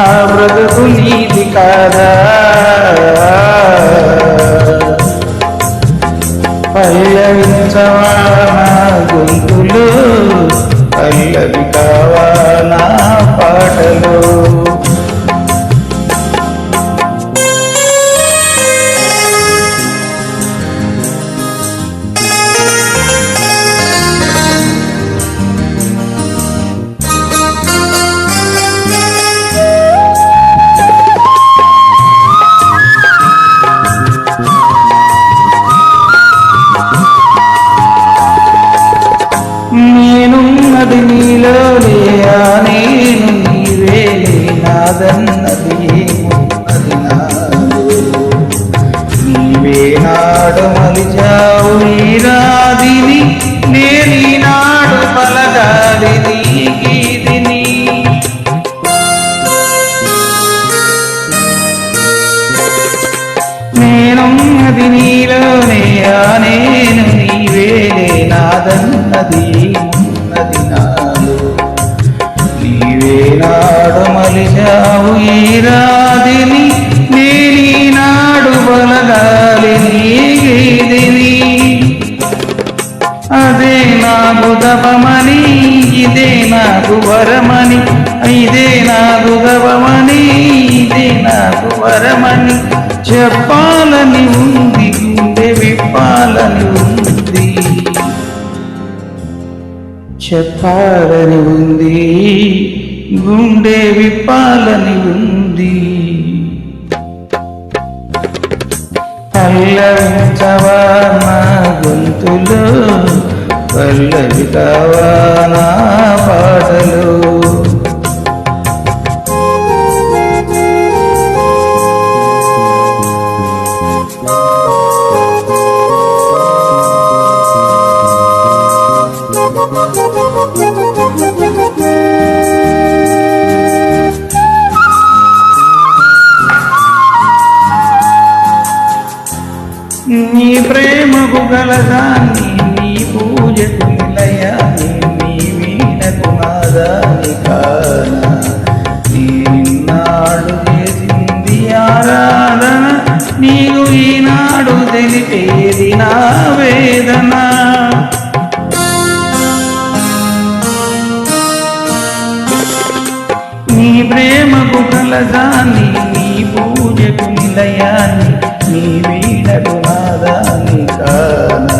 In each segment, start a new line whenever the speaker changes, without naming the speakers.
నా బ్రతుకు నీది కాదా పల్లవించవా పలగాలి నీ నేనున్నది నీలోనే ఆ నేను నీవేలే నాదన్నది వరమని చెప్పాలని ఉంది గుండె విప్పాలని ఉంది. చెప్పాలని ఉంది గుండె విప్పాలని ఉంది. పల్లవించవా నా గొంతులో పల్లవి కావా నా పాటలో. ప్రేమకు నీ పూజకు నిలయాన్ని నీ వీణకు నాదాన్ని కాన. నీనాడు చేసింది ఆరాధన నీవు ఈనాడు తెలిపేది నా వేదన. నీ ప్రేమకు కలదాన్ని నీ పూజకు నిలయాన్ని నీ వీణకు నాదాన్ని కానా.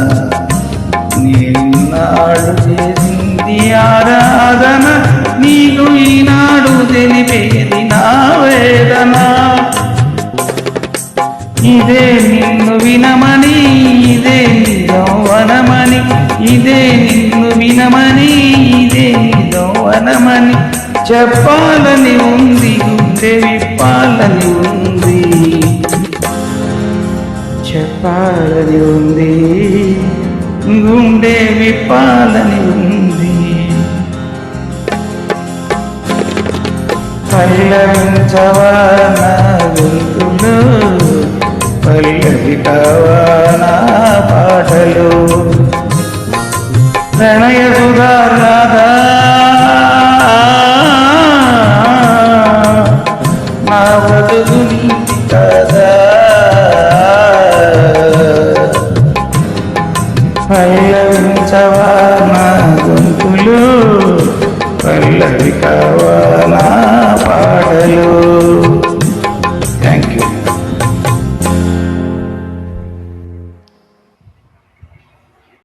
నాడు చేసింది ఆరాధన నీకు ఈనాడు తెలిపేది నా వేదన. ఇదే నిన్ను వినమని ఇదే నిజం వనమని ఇదే నిన్ను వినమని ఇదే నిజం వనమని చెప్పాలని ఉంది చెప్పాలని ఉంది. గుండె విప్పాలని ఉంది. పల్లవించవా నా గొంతులు పల్లవించవా నా గొంతులు పల్లవి కావాలా